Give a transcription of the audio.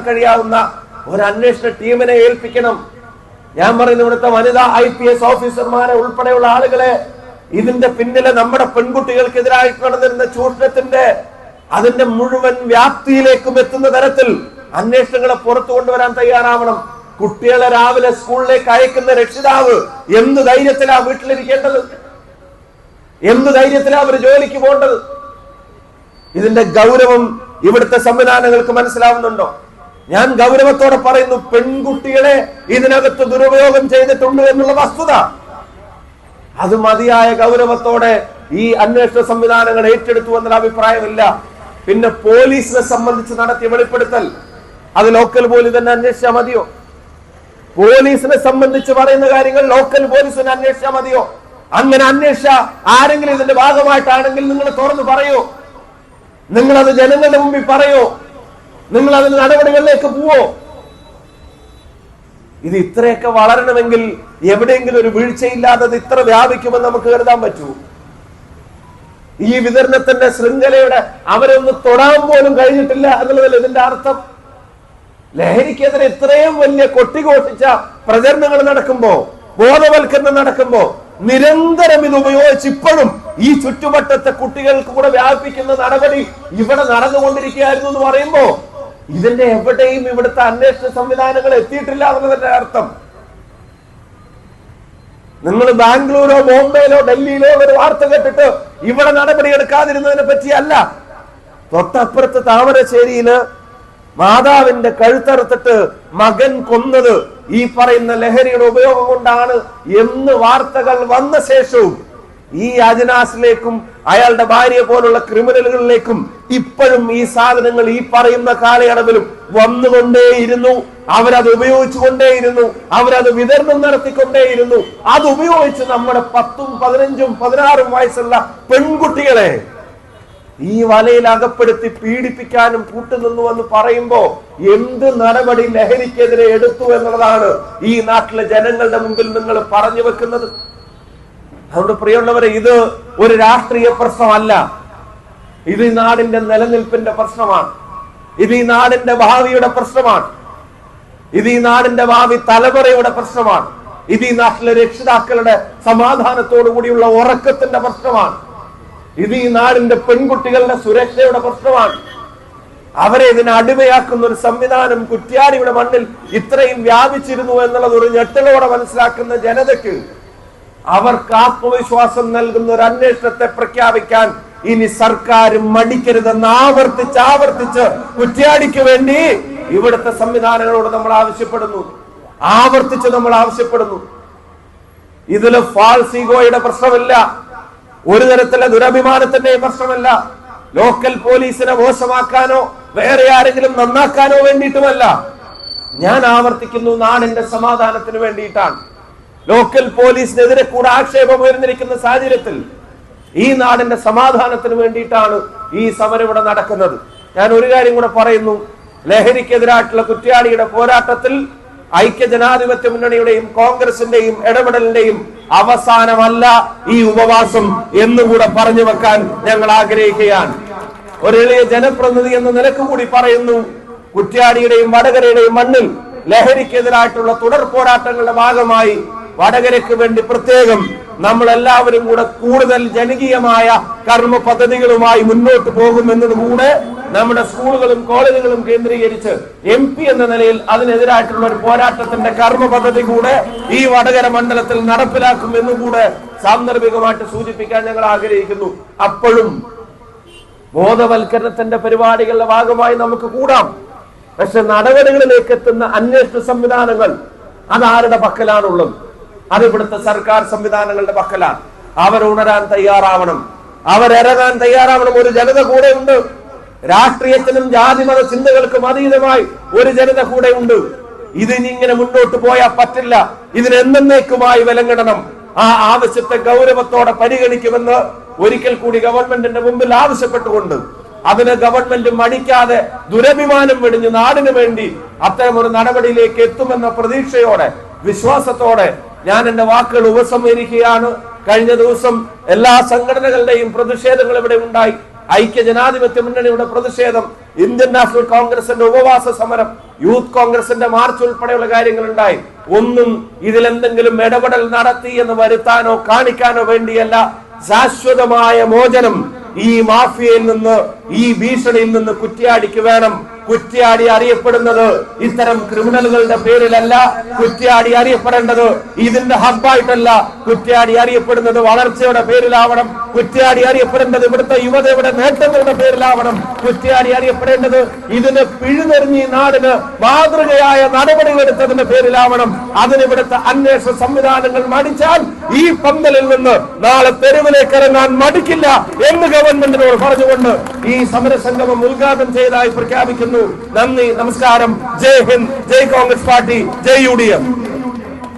മനസ്സിലാക്കാൻ കഴിയാവുന്ന ഒരു അന്വേഷണ ടീമിനെ ഏൽപ്പിക്കണം. ഞാൻ പറയുന്നു ഇവിടുത്തെ വനിതാ ഐ പി എസ് ഓഫീസർമാരെ ഉൾപ്പെടെയുള്ള ആളുകളെ ഇതിന്റെ പിന്നിലെ നമ്മുടെ പെൺകുട്ടികൾക്കെതിരായിട്ട് നടന്നിരുന്ന ചൂഷണത്തിന്റെ അതിന്റെ മുഴുവൻ വ്യാപ്തിയിലേക്കും എത്തുന്ന തരത്തിൽ അന്വേഷണങ്ങളെ പുറത്തു കൊണ്ടുവരാൻ തയ്യാറാവണം. കുട്ടികളെ രാവിലെ സ്കൂളിലേക്ക് അയക്കുന്ന രക്ഷിതാവ് എന്ത് ധൈര്യത്തിലാ വീട്ടിലിരിക്കേണ്ടത്? എന്ത് ധൈര്യത്തിലാ അവർ ജോലിക്ക് പോകേണ്ടത്? ഇതിന്റെ ഗൗരവം ഇവിടുത്തെ സംവിധാനങ്ങൾക്ക് മനസ്സിലാവുന്നുണ്ടോ? ഞാൻ ഗൗരവത്തോടെ പറയുന്നു പെൺകുട്ടികളെ ഇതിനകത്ത് ദുരുപയോഗം ചെയ്തിട്ടുണ്ട് എന്നുള്ള വസ്തുത. അത് മതിയായ ഗൗരവത്തോടെ ഈ അന്വേഷണ സംവിധാനങ്ങൾ ഏറ്റെടുത്തു എന്നൊരു അഭിപ്രായമില്ല. പിന്നെ പോലീസിനെ സംബന്ധിച്ച് നടത്തിയ വെളിപ്പെടുത്തൽ അത് ലോക്കൽ പോലീസ് തന്നെ അന്വേഷിച്ചാൽ മതിയോ? പോലീസിനെ സംബന്ധിച്ച് പറയുന്ന കാര്യങ്ങൾ ലോക്കൽ പോലീസിനെ അന്വേഷിച്ചാൽ മതിയോ? അങ്ങനെ അന്വേഷിച്ച ആരെങ്കിലും ഇതിന്റെ ഭാഗമായിട്ടാണെങ്കിൽ നിങ്ങൾ തുറന്നു പറയൂ. നിങ്ങളത് ജനങ്ങളുടെ മുമ്പിൽ പറയോ. നിങ്ങൾ അതിന് നടപടികളിലേക്ക് പോവോ? ഇത് ഇത്രയൊക്കെ വളരണമെങ്കിൽ എവിടെയെങ്കിലും ഒരു വീഴ്ചയില്ലാതെ അത് ഇത്ര വ്യാപിക്കുമെന്ന് നമുക്ക് കരുതാൻ പറ്റൂ. ഈ വിതരണത്തിന്റെ ശൃംഖലയുടെ അവരൊന്ന് തൊടാൻ പോലും കഴിഞ്ഞിട്ടില്ല എന്നുള്ളതല്ല ഇതിന്റെ അർത്ഥം? ലഹരിക്കെതിരെ ഇത്രയും വലിയ കൊട്ടിഘോഷിച്ച പ്രചരണങ്ങൾ നടക്കുമ്പോ ബോധവൽക്കരണം നടക്കുമ്പോ നിരന്തരം ഇത് ഉപയോഗിച്ച് ഇപ്പോഴും ഈ ചുറ്റുവട്ടത്തെ കുട്ടികൾക്ക് കൂടെ വ്യാപിപ്പിക്കുന്ന നടപടി ഇവിടെ നടന്നുകൊണ്ടിരിക്കുകയായിരുന്നു എന്ന് പറയുമ്പോ ഇതിന്റെ എവിടെയും ഇവിടുത്തെ അന്വേഷണ സംവിധാനങ്ങൾ എത്തിയിട്ടില്ല എന്നുള്ളതിന്റെ അർത്ഥം. നിങ്ങൾ ബാംഗ്ലൂരോ ബോംബെയിലോ ഡൽഹിയിലോ ഒരു വാർത്ത കേട്ടിട്ട് ഇവിടെ നടപടി എടുക്കാതിരുന്നതിനെ പറ്റിയല്ല. തൊട്ടപ്പുറത്ത് താമരശ്ശേരിയിൽ മാതാവിന്റെ കഴുത്തറുത്തിട്ട് മകൻ കൊന്നത് ഈ പറയുന്ന ലഹരിയുടെ ഉപയോഗം കൊണ്ടാണ് എന്ന് വാർത്തകൾ വന്ന ശേഷവും ഈ അജനാസിലേക്കും അയാളുടെ ഭാര്യയെ പോലുള്ള ക്രിമിനലുകളിലേക്കും ഇപ്പോഴും ഈ സാധനങ്ങൾ ഈ പറയുന്ന കാലയളവിലും വന്നുകൊണ്ടേയിരുന്നു. അവരത് ഉപയോഗിച്ചുകൊണ്ടേയിരുന്നു. അവരത് വിതരണം നടത്തിക്കൊണ്ടേയിരുന്നു. അത് ഉപയോഗിച്ച് നമ്മുടെ പത്തും പതിനഞ്ചും പതിനാറും വയസ്സുള്ള പെൺകുട്ടികളെ ഈ വലയിൽ അകപ്പെടുത്തി പീഡിപ്പിക്കാനും കൂട്ടുനിന്നു എന്ന് പറയുമ്പോ എന്ത് നടപടി ലഹരിക്കെതിരെ എടുത്തു എന്നുള്ളതാണ് ഈ നാട്ടിലെ ജനങ്ങളുടെ മുമ്പിൽ നിങ്ങൾ പറഞ്ഞു വെക്കുന്നത്. അതുകൊണ്ട് പ്രിയമുള്ളവരെ ഇത് ഒരു രാഷ്ട്രീയ പ്രശ്നമല്ല. ഇത് ഈ നാടിന്റെ നിലനിൽപ്പിന്റെ പ്രശ്നമാണ്. ഇത് ഈ നാടിന്റെ ഭാവിയുടെ പ്രശ്നമാണ്. ഇത് ഈ നാടിന്റെ ഭാവി തലമുറയുടെ പ്രശ്നമാണ്. ഇത് ഈ നാട്ടിലെ രക്ഷിതാക്കളുടെ സമാധാനത്തോടു കൂടിയുള്ള ഉറക്കത്തിന്റെ പ്രശ്നമാണ്. ഇത് ഈ നാടിന്റെ പെൺകുട്ടികളുടെ സുരക്ഷയുടെ പ്രശ്നമാണ്. അവരെ ഇതിനെ അടിമയാക്കുന്ന ഒരു സംവിധാനം കുറ്റ്യാടിയുടെ മണ്ണിൽ ഇത്രയും വ്യാപിച്ചിരുന്നു എന്നുള്ളത് ഒരു ഞെട്ടലോടെ മനസ്സിലാക്കുന്ന ജനതയ്ക്ക് അവർക്ക് ആത്മവിശ്വാസം നൽകുന്ന ഒരു അന്വേഷണത്തെ പ്രഖ്യാപിക്കാൻ ഇനി സർക്കാർ മടിക്കരുതെന്ന് ആവർത്തിച്ച് ആവർത്തിച്ച് കുറ്റ്യാടിക്ക് വേണ്ടി ഇവിടുത്തെ സംവിധാനങ്ങളോട് നമ്മൾ ആവശ്യപ്പെടുന്നു. ആവർത്തിച്ച് നമ്മൾ ആവശ്യപ്പെടുന്നു. ഇതിൽ ഫാൾസ് ഈഗോയുടെ പ്രശ്നമില്ല. ഒരു തരത്തിലെ ദുരഭിമാനത്തിന്റെ പ്രശ്നമല്ല. ലോക്കൽ പോലീസിനെ മോശമാക്കാനോ വേറെ ആരെങ്കിലും നന്നാക്കാനോ വേണ്ടിയിട്ടുമല്ല. ഞാൻ ആവർത്തിക്കുന്നു നാടിന്റെ സമാധാനത്തിന് വേണ്ടിയിട്ടാണ്. ലോക്കൽ പോലീസിനെതിരെ കൂടെ ആക്ഷേപം ഉയർന്നിരിക്കുന്ന സാഹചര്യത്തിൽ ഈ നാടിന്റെ സമാധാനത്തിന് വേണ്ടിയിട്ടാണ് ഈ സമരം ഇവിടെ നടക്കുന്നത്. ഞാൻ ഒരു കാര്യം കൂടെ പറയുന്നു. ലഹരിക്കെതിരായിട്ടുള്ള കുറ്റ്യാടിയുടെ പോരാട്ടത്തിൽ ഐക്യ ജനാധിപത്യ മുന്നണിയുടെയും കോൺഗ്രസിന്റെയും ഇടപെടലിന്റെയും അവസാനമല്ല ഈ ഉപവാസം എന്നുകൂടെ പറഞ്ഞു വെക്കാൻ ഞങ്ങൾ ആഗ്രഹിക്കുകയാണ്. ഒരു എളിയ ജനപ്രതിനിധി എന്ന നിലയ്ക്ക് കൂടി പറയുന്നു കുറ്റ്യാടിയുടെയും വടകരയുടെയും മണ്ണിൽ ലഹരിക്കെതിരായിട്ടുള്ള തുടർ പോരാട്ടങ്ങളുടെ ഭാഗമായി വടകരയ്ക്ക് വേണ്ടി പ്രത്യേകം നമ്മൾ എല്ലാവരും കൂടെ കൂടുതൽ ജനകീയമായ കർമ്മ പദ്ധതികളുമായി മുന്നോട്ട് പോകുമെന്നത് കൂടെ നമ്മുടെ സ്കൂളുകളും കോളേജുകളും കേന്ദ്രീകരിച്ച് എം പി എന്ന നിലയിൽ അതിനെതിരായിട്ടുള്ള ഒരു പോരാട്ടത്തിന്റെ കർമ്മ പദ്ധതി കൂടെ ഈ വടകര മണ്ഡലത്തിൽ നടപ്പിലാക്കും എന്നും കൂടെ സാന്ദർഭികമായിട്ട് സൂചിപ്പിക്കാൻ ഞങ്ങൾ ആഗ്രഹിക്കുന്നു. അപ്പോഴും ബോധവൽക്കരണത്തിന്റെ പരിപാടികളുടെ ഭാഗമായി നമുക്ക് കൂടാം. പക്ഷെ നടപടികളിലേക്ക് എത്തുന്ന അന്വേഷണ സംവിധാനങ്ങൾ അതാരുടെ പക്കലാണുള്ളത്? അത് ഇവിടുത്തെ സർക്കാർ സംവിധാനങ്ങളുടെ പക്കലാണ്. ഉണരാൻ തയ്യാറാവണം. അവരിറങ്ങാൻ തയ്യാറാവണം. ഒരു ജനത കൂടെ ഉണ്ട്. രാഷ്ട്രീയത്തിനും ജാതിമത ചിന്തകൾക്കും അതീതമായി ഒരു ജനത കൂടെ ഉണ്ട്. ഇതിനിങ്ങനെ മുന്നോട്ട് പോയാൽ പറ്റില്ല. ഇതിനെന്നേക്കുമായി വിലങ്ങിടണം ആ ആവശ്യത്തെ ഗൗരവത്തോടെ പരിഗണിക്കുമെന്ന് ഒരിക്കൽ കൂടി ഗവൺമെന്റിന്റെ മുമ്പിൽ ആവശ്യപ്പെട്ടുകൊണ്ട് അതിന് ഗവൺമെന്റ് മടിക്കാതെ ദുരഭിമാനം വെടിഞ്ഞ് നാടിനു വേണ്ടി അത്തരം ഒരു നടപടിയിലേക്ക് എത്തുമെന്ന പ്രതീക്ഷയോടെ വിശ്വാസത്തോടെ ഞാൻ എന്റെ വാക്കുകൾ ഉപസംഹരിക്കുകയാണ്. കഴിഞ്ഞ ദിവസം എല്ലാ സംഘടനകളുടെയും പ്രതിഷേധങ്ങൾ ഇവിടെ ഉണ്ടായി. ഐക്യ ജനാധിപത്യ മുന്നണിയുടെ പ്രതിഷേധം ഇന്ത്യൻ നാഷണൽ കോൺഗ്രസിന്റെ ഉപവാസ സമരം യൂത്ത് കോൺഗ്രസിന്റെ മാർച്ച് ഉൾപ്പെടെയുള്ള കാര്യങ്ങൾ ഉണ്ടായി. ഒന്നും ഇതിലെന്തെങ്കിലും ഇടപെടൽ നടത്തി എന്ന് വരുത്താനോ കാണിക്കാനോ വേണ്ടിയല്ല. ശാശ്വതമായ മോചനം ഈ മാഫിയയിൽ നിന്ന് ഈ ഭീഷണിയിൽ നിന്ന് കുറ്റിയാടിക്ക് വേണം. കുറ്റ്യാടി അറിയപ്പെടുന്നത് ഇത്തരം ക്രിമിനലുകളുടെ പേരിലല്ല കുറ്റ്യാടി അറിയപ്പെടേണ്ടത്. ഇതിന്റെ ഹബ്ബായിട്ടല്ല കുറ്റ്യാടി അറിയപ്പെടുന്നത് വളർച്ചയുടെ പേരിലാവണം. കുറ്റ്യാടി അറിയപ്പെടേണ്ടത് ഇവിടുത്തെ യുവതയുടെ നേട്ടങ്ങളുടെ പേരിലാവണം. കുറ്റ്യാടി അറിയപ്പെടേണ്ടത് ഇതിന് പിഴുതെറിഞ്ഞ് നാടിന് മാതൃകയായ നടപടികൾ എടുത്തതിന്റെ പേരിലാവണം. അതിന് ഇവിടുത്തെ അന്വേഷണ സംവിധാനങ്ങൾ മടിച്ചാൽ ഈ പന്തലിൽ നിന്ന് നാളെ തെരുവിലേക്ക് ഇറങ്ങാൻ മടിക്കില്ല എന്ന് ഗവൺമെന്റിനോട് പറഞ്ഞുകൊണ്ട് ഈ സമരസംഗമം ഉദ്ഘാടനം ചെയ്തതായി പ്രഖ്യാപിക്കുന്നു. നന്ദി നമസ്കാരം. Jai Hind Jai Congress party Jai U D F.